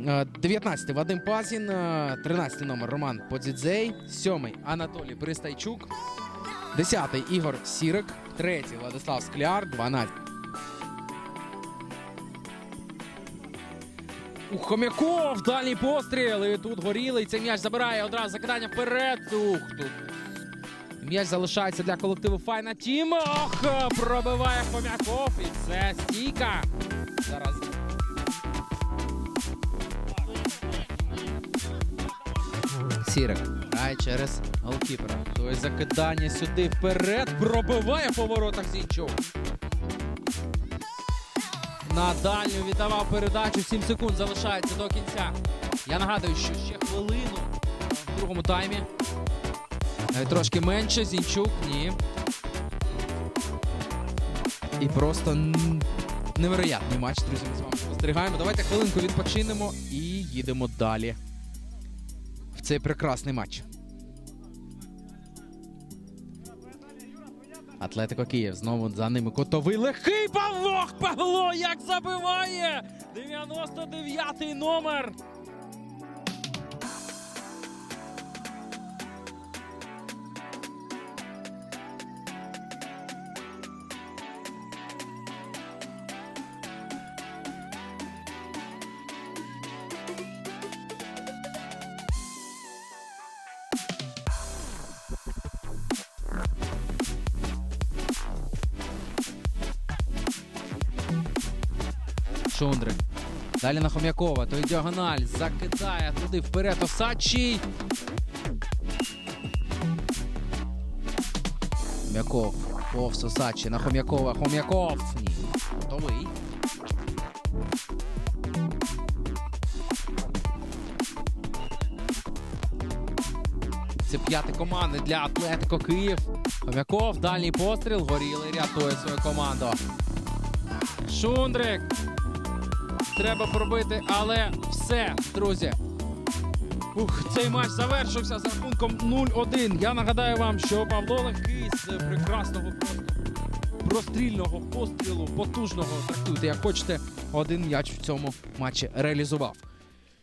19-й Вадим Пазін, е, 13-й номер Роман Подзідзей, 7-й Анатолій Пристайчук, 10-й Ігор Сірик, 3-й Владислав Скляр, 12 У Хомяков дальній постріл. І тут горілий. Цей м'яч забирає одразу закидання вперед. Ух, тут. М'яч залишається для колективу Файна Тім. Ох, пробиває Хомяков. І це стійка. Зараз. Сірик грає через голкіпера. Той закидання сюди вперед. Пробиває по воротах Зінчук. На дальню віддавав передачу. 7 секунд залишається до кінця. Я нагадую, що ще хвилину в другому таймі. Навіть трошки менше. Зінчук. Ні. І просто невероятний матч, друзі. Ми з вами спостерігаємо. Давайте хвилинку відпочинемо і їдемо далі. Цей прекрасний матч. Атлетико Київ знову за ними котовий легкий. Який Павлох Павло як забиває! 99-й номер. Шундрик. Далі на Хом'якова. Той діагональ закидає туди вперед. Осадчий. Хом'яков. Повз Осадчий на Хом'якова. Хом'яков. Ні. Готовий. Це п'яте команди для Атлетико Київ. Хом'яков. Дальній постріл. Горілий рятує свою команду. Шундрик. Треба пробити, але все, друзі. Ух, цей матч завершився з рахунком 0-1. Я нагадаю вам, що Павло Легкий з прекрасного просто прострільного пострілу, потужного, трактуйте, як хочете, один м'яч в цьому матчі реалізував.